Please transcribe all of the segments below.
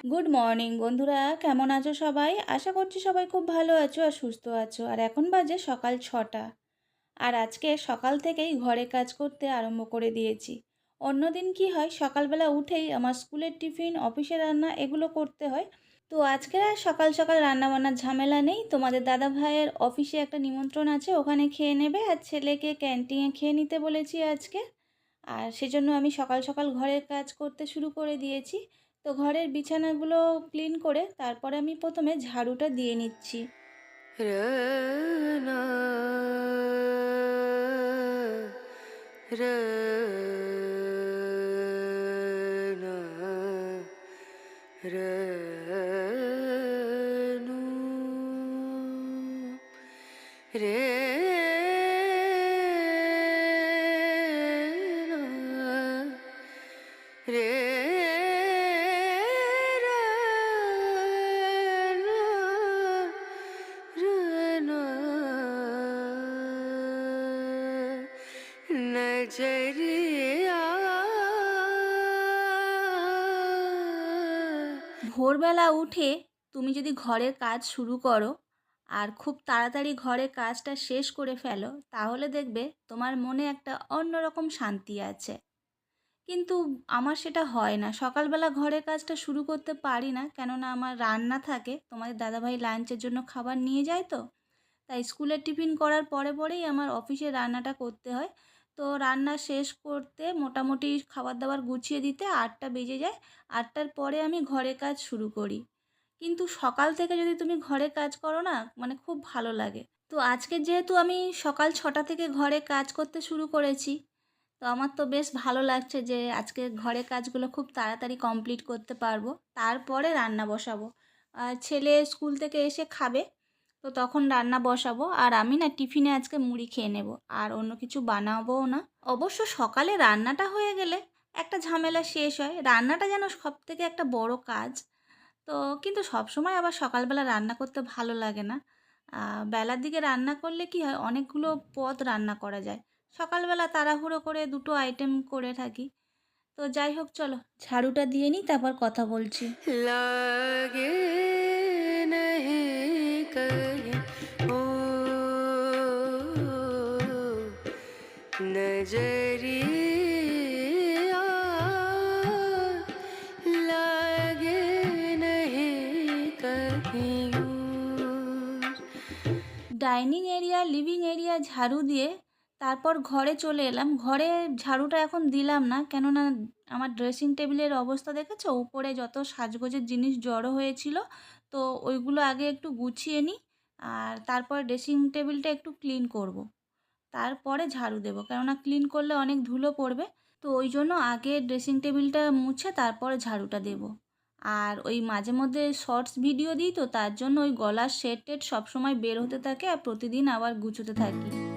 Good morning বন্ধুরা। কেমন আছো সবাই? আশা করছি সবাই খুব ভালো আছো আর সুস্থ আছো। আর এখন বাজে সকাল ছটা। আর আজকে সকাল থেকেই ঘরে কাজ করতে আরম্ভ করে দিয়েছি। অন্যদিন কি হয়, সকালবেলা উঠেই আমার স্কুলের টিফিন অফিসে রান্না এগুলো করতে হয়। তো আজকে আর সকাল সকাল রান্না বান্নার ঝামেলা নেই। তোমাদের দাদা ভাইয়ের অফিসে একটা নিমন্ত্রণ আছে, ওখানে খেয়ে নেবে আর ছেলেকে ক্যান্টিনে খেয়ে নিতে বলেছি আজকে। আর সেজন্য আমি সকাল সকাল ঘরের কাজ করতে শুরু করে দিয়েছি। তো ঘরের বিছানাগুলো ক্লিন করে তারপরে আমি প্রথমে ঝাড়ুটা দিয়ে নিচ্ছি। রে ভোরবেলা উঠে তুমি যদি ঘরের কাজ শুরু করো আর খুব তাড়াতাড়ি ঘরের কাজটা শেষ করে ফেলো, তাহলে দেখবে তোমার মনে একটা অন্যরকম শান্তি আছে। কিন্তু আমার সেটা হয় না। সকালবেলা ঘরের কাজটা শুরু করতে পারি না, কেননা আমার রান্না থাকে। তোমাদের দাদাভাই লাঞ্চের জন্য খাবার নিয়ে যায় তো। তাই স্কুলের টিফিন করার পরে পরেই আমার অফিসে রান্নাটা করতে হয়। তো রান্না শেষ করতে মোটামুটি খাবার দাবার গুছিয়ে দিতে আটটা বেজে যায়। আটটার পরে আমি ঘরে কাজ শুরু করি। কিন্তু সকাল থেকে যদি তুমি ঘরে কাজ করো না মানে খুব ভালো লাগে। তো আজকে যেহেতু আমি সকাল ছটা থেকে ঘরে কাজ করতে শুরু করেছি, তো আমার তো বেশ ভালো লাগছে যে আজকে ঘরে কাজগুলো খুব তাড়াতাড়ি কমপ্লিট করতে পারব। তারপরে রান্না বসাবো। আর ছেলে স্কুল থেকে এসে খাবে। তো তখন রান্না বসাবো আর আমি না টিফিনে আজকে মুড়ি খেয়ে নেব, আর অন্য কিছু বানাবোও না। অবশ্য সকালে রান্নাটা হয়ে গেলে একটা ঝামেলা শেষ হয়। রান্নাটা যেন সব থেকে একটা বড় কাজ। তো কিন্তু সব সময় আবার সকালবেলা রান্না করতে ভালো লাগে না। বেলার দিকে রান্না করলে কি হয়, অনেকগুলো পদ রান্না করা যায়। সকালবেলা তাড়াহুড়ো করে দুটো আইটেম করে থাকি। তো যাই হোক, চলো ঝাড়ুটা দিয়ে নিই, তারপর কথা বলছি। लागे नजरिया लागे नहीं कहीं और। ডাইনিং এরিয়া লিভিং এরিয়া ঝাড়ু দিয়ে তারপর ঘরে চলে এলাম ঘরে ঝাড়ুটা এখন দিলাম না কেননা আমার ড্রেসিং টেবিলের অবস্থা দেখেছো উপরে যত সাজগোজের জিনিস জড়ো হয়েছিল তো ওইগুলো আগে একটু গুছিয়ে নিই আর তারপর ড্রেসিং টেবিলটা একটু ক্লিন করব। তারপরে ঝাড়ু দেবো। কেননা ক্লিন করলে অনেক ধুলো পড়বে। তো ওই জন্য আগে ড্রেসিং টেবিলটা মুছে তারপরে ঝাড়ুটা দেব। আর ওই মাঝে মধ্যে শর্টস ভিডিও দিই তো, তার জন্য ওই গলার সেট টেট সবসময় বের হতে থাকে আর প্রতিদিন আবার গুছোতে থাকি।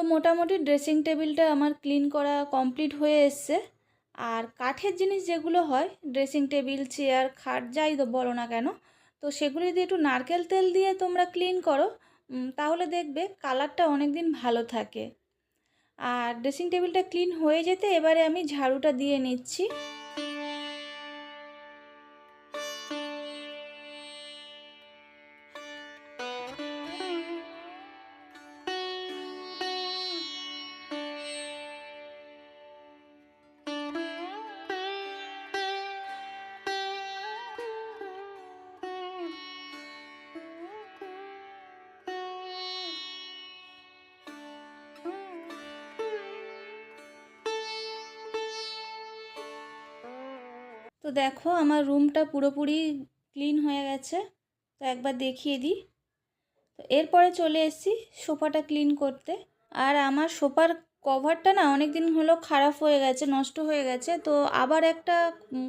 তো মোটামুটি ড্রেসিং টেবিলটা আমার ক্লিন করা কমপ্লিট হয়ে এসছে। আর কাঠের জিনিস যেগুলো হয় ড্রেসিং টেবিল চেয়ার খাট, যাই তো বলো না কেন, তো সেগুলো যদি একটু নারকেল তেল দিয়ে তোমরা ক্লিন করো তাহলে দেখবে কালারটা অনেক দিন ভালো থাকে। আর ড্রেসিং টেবিলটা ক্লিন হয়ে যেতে এবারে আমি ঝাড়ুটা দিয়ে নিচ্ছি। দেখো, আমার রুমটা পুরোপুরি ক্লিন হয়ে গেছে। তো একবার দেখিয়ে দিই। তো এরপরে চলে এসেছি সোফাটা ক্লিন করতে। আর আমার সোফার কভারটা না অনেক দিন হলো খারাপ হয়ে গেছে, নষ্ট হয়ে গেছে। তো আবার একটা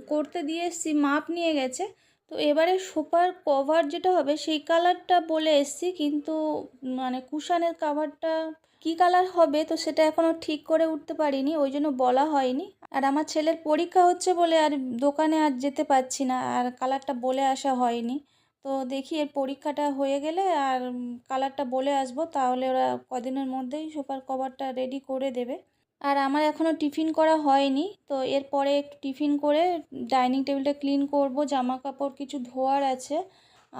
করতে দিয়ে এসেছি, মাপ নিয়ে গেছে। তো এবারে সোফার কভার যেটা হবে, সেই কালারটা বলে এসেছি। কিন্তু মানে কুশানের কাভারটা কী কালার হবে তো সেটা এখনও ঠিক করে উঠতে পারিনি, ওই জন্য বলা হয়নি। আর আমার ছেলের পরীক্ষা হচ্ছে বলে আর দোকানে আর যেতে পারছি না, আর কালারটা বলে আসা হয়নি। তো দেখি এর পরীক্ষাটা হয়ে গেলে আর কালারটা বলে আসব, তাহলে ওরা কদিনের মধ্যেই সোফার কভারটা রেডি করে দেবে। আর আমার এখনও টিফিন করা হয়নি, তো এরপরে একটু টিফিন করে ডাইনিং টেবিলটা ক্লিন করব জামা কাপড় কিছু ধোয়ার আছে,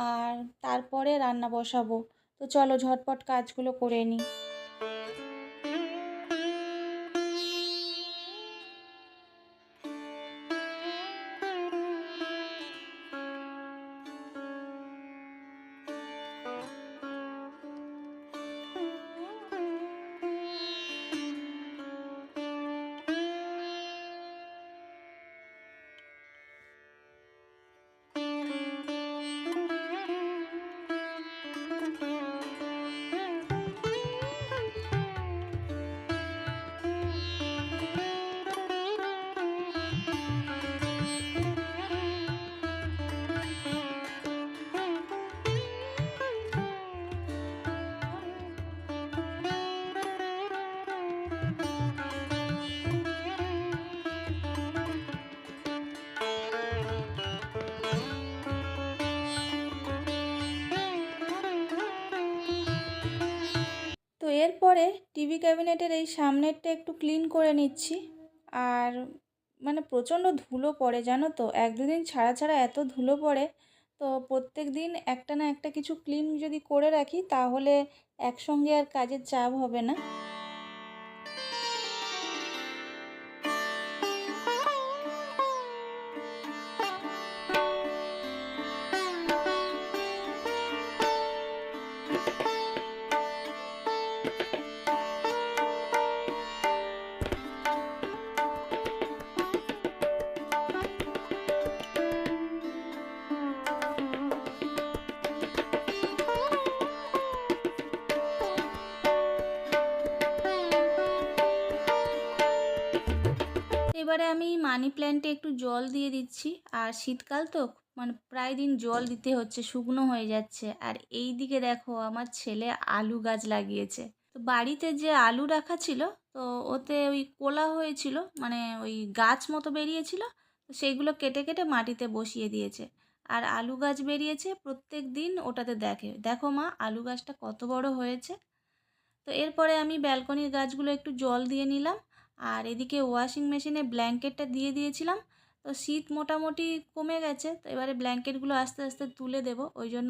আর তারপরে রান্না বসাবো। তো চলো ঝটপট কাজগুলো করে নিই। এরপরে টিভি ক্যাবিনেটের এই সামনেরটা একটু ক্লিন করে নিচ্ছি। আর মানে প্রচণ্ড ধুলো পড়ে, জানো তো? এক দুদিন ছাড়া ছাড়া এত ধুলো পড়ে। তো প্রত্যেক দিন একটা না একটা কিছু ক্লিন যদি করে রাখি, তাহলে একসঙ্গে আর কাজের চাপ হবে না। এবারে আমি মানি প্ল্যান্টে একটু জল দিয়ে দিচ্ছি। আর শীতকাল তো মানে প্রায় দিন জল দিতে হচ্ছে, শুকনো হয়ে যাচ্ছে। আর এই দিকে দেখো, আমার ছেলে আলু গাছ লাগিয়েছে। তো বাড়িতে যে আলু রাখা ছিল, তো ওতে ওই কোলা হয়েছিল মানে ওই গাছ মতো বেরিয়েছিল, তো সেইগুলো কেটে কেটে মাটিতে বসিয়ে দিয়েছে। আর আলু গাছ বেরিয়েছে, প্রত্যেক দিন ওটাতে দেখে। দেখো মা, আলু গাছটা কত বড় হয়েছে। তো এরপরে আমি ব্যালকনির গাছগুলো একটু জল দিয়ে নিলাম। আর এদিকে ওয়াশিং মেশিনে ব্ল্যাঙ্কেটটা দিয়ে দিয়েছিলাম। তো শীত মোটামুটি কমে গেছে, তো এবারে ব্ল্যাঙ্কেটগুলো আস্তে আস্তে তুলে দেব। ওই জন্য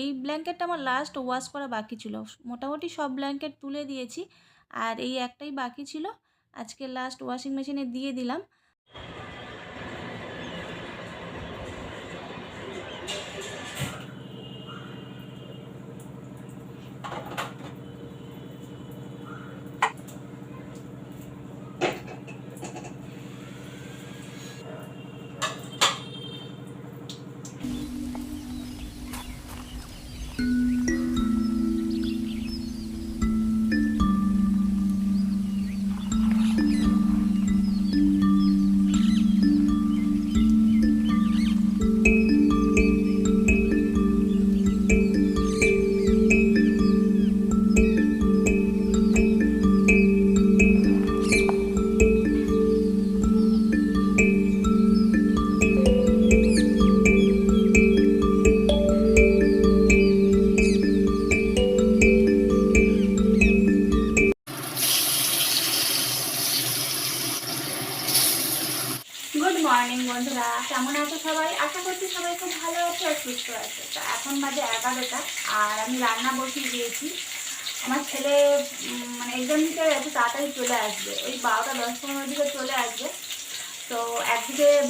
এই ব্ল্যাঙ্কেটটা আমার লাস্ট ওয়াশ করা বাকি ছিল। মোটামুটি সব ব্ল্যাঙ্কেট তুলে দিয়েছি, আর এই একটাই বাকি ছিল। আজকে লাস্ট ওয়াশিং মেশিনে দিয়ে দিলাম।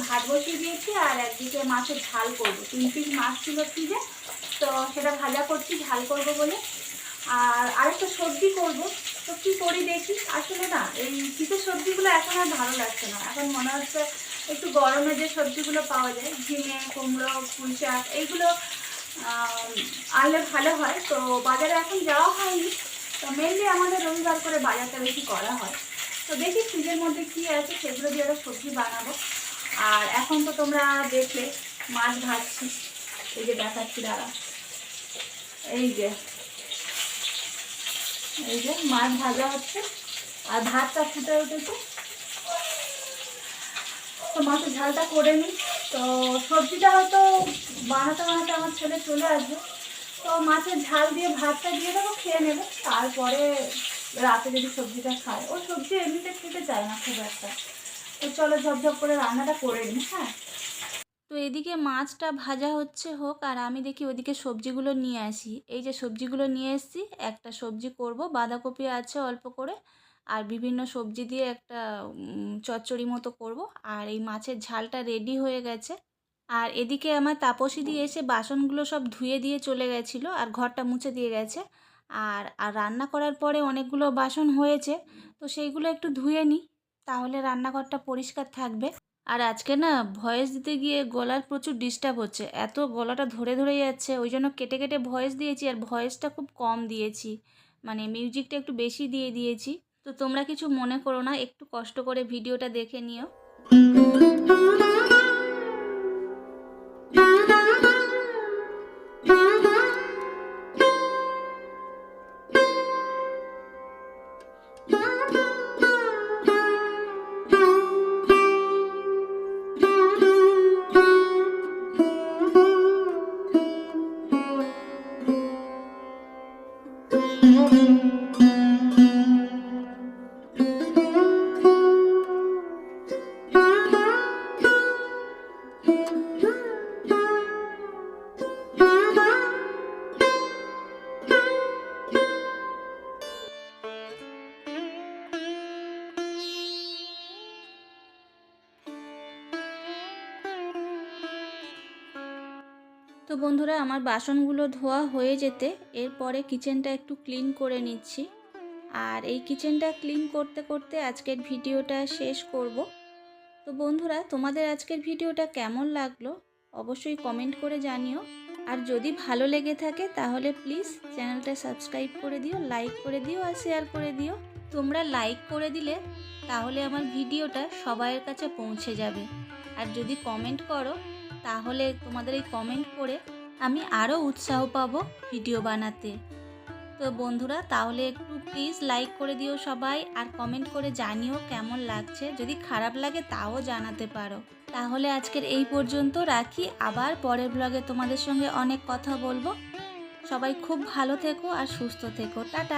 ভাত বসিয়ে দিয়েছি আর একদিকে মাছের ঝাল করব। তিন পিস মাছ ছিল ফ্রিজে, তো সেটা ভাজা করছি, ঝাল করব বলে। আর আরেকটা সবজি করব। তো কী করি দেখি? আসলে না, এই শীতের সবজিগুলো এখন আর ভালো লাগছে না। এখন মনে হচ্ছে একটু গরমে যে সবজিগুলো পাওয়া যায়, ঝিঙে, কুমড়ো শাক, এইগুলো আনলে ভালো হয়। তো বাজারে এখন যাওয়া হয়নি। তো মেনলি আমাদের রবিবার করে বাজারটা বেশি করা হয়। তো দেখি ফ্রিজের মধ্যে কী আছে, সেগুলো দিয়ে একটা সবজি বানাবো। আর এখন তো তোমরা দেখলে মাছ ভাজছি। এই যে দেখাচ্ছি, দাঁড়া। এই যে এই যে মাছ ভাজা হচ্ছে। আর ভাতটা ফুটে উঠেছে। তো মাছের ঝালটা করে নিই। তো সবজিটা হয়তো বানাতে বানাতে আমার ছেলে চলে আসবে। তো মাছের ঝাল দিয়ে ভাতটা দিয়ে দেবো, খেয়ে নেবে। তারপরে রাতে যদি সবজিটা খায়। ও সবজি এমনিতে খেতে চায় না খুব একটা। তো চলো ঝপঝপ করে রান্নাটা করে নিই হ্যাঁ। তো এদিকে মাছটা ভাজা হচ্ছে হোক, আর আমি দেখি ওদিকে সবজিগুলো নিয়ে আসি। এই যে সবজিগুলো নিয়ে এসেছি, একটা সবজি করব, বাঁধাকপি আছে অল্প করে, আর বিভিন্ন সবজি দিয়ে একটা চচ্চড়ি মতো করব, আর এই মাছের ঝালটা রেডি হয়ে গেছে। আর এদিকে আমার তাপসী দিয়ে এসে বাসনগুলো সব ধুয়ে দিয়ে চলে গেছিল, আর ঘরটা মুছে দিয়ে গেছে। আর আর রান্না করার পরে অনেকগুলো বাসন হয়েছে, তো সেইগুলো একটু ধুয়ে নিই। তাহলে রান্নাঘরটা পরিষ্কার থাকবে। আর আজকে না ভয়েস দিতে গিয়ে গলার প্রচুর ডিস্টার্ব হচ্ছে। এত গলাটা ধরে ধরে যাচ্ছে, ওই জন্য কেটে কেটে ভয়েস দিয়েছি আর ভয়েসটা খুব কম দিয়েছি। মানে মিউজিকটা একটু বেশি দিয়ে দিয়েছি। তো তোমরা কিছু মনে করো না, একটু কষ্ট করে ভিডিওটা দেখে নিও। তো বন্ধুরা, আমার বাসনগুলো ধোয়া হয়ে যেতে এরপরে কিচেনটা একটু ক্লিন করে নিচ্ছি। আর এই কিচেনটা ক্লিন করতে করতে আজকের ভিডিওটা শেষ করব। তো বন্ধুরা, তোমাদের আজকের ভিডিওটা কেমন লাগল অবশ্যই কমেন্ট করে জানিও। আর যদি ভালো লেগে থাকে তাহলে প্লিজ চ্যানেলটা সাবস্ক্রাইব করে দিও, লাইক করে দিও আর শেয়ার করে দিও। তোমরা লাইক করে দিলে তাহলে আমার ভিডিওটা সবাইয়ের কাছে পৌঁছে যাবে। আর যদি কমেন্ট করো তাহলে তোমাদের এই কমেন্ট করে আমি আরও উৎসাহ পাবো ভিডিও বানাতে। তো বন্ধুরা, তাহলে একটু প্লিজ লাইক করে দিও সবাই আর কমেন্ট করে জানিও কেমন লাগছে। যদি খারাপ লাগে তাও জানাতে পারো। তাহলে আজকের এই পর্যন্ত রাখি। আবার পরের ব্লগে তোমাদের সঙ্গে অনেক কথা বলব। সবাই খুব ভালো থেকো আর সুস্থ থেকো। টাটা!